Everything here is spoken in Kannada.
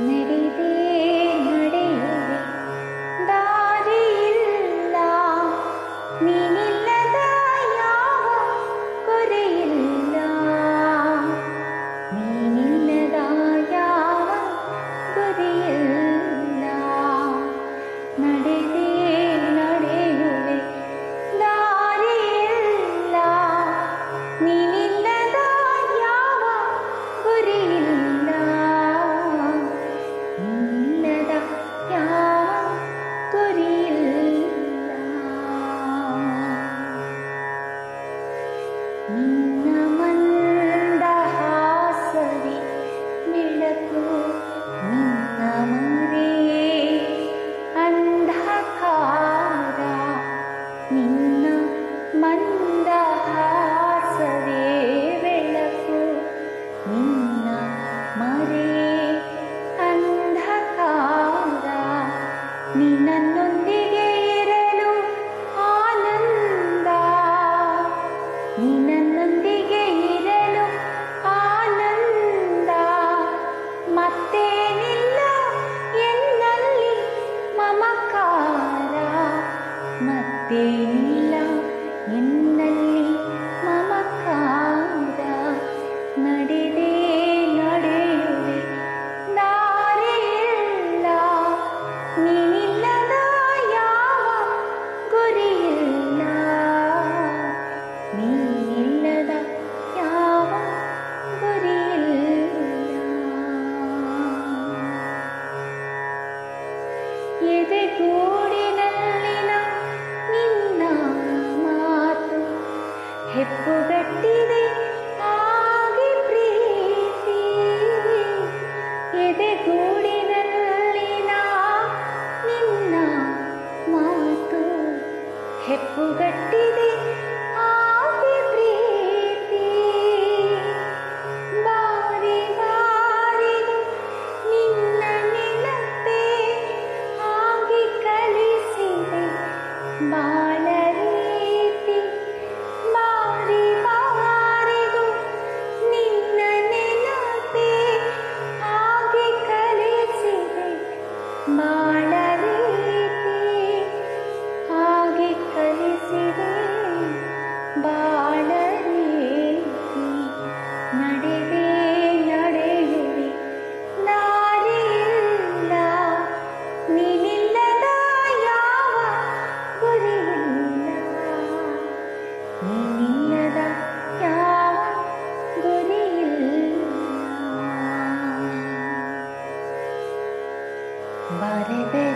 Maybe. ನಿನ್ನ ಮನ್ನ ಹೆಪ್ಪುಗಟ್ಟಿದೆ ಹಾಗೆ ಪ್ರೀತಿ. ನಾ ನಿನ್ನ ಮಾತು ಹೆಪ್ಪುಗಟ್ಟಿದೆ. Bare de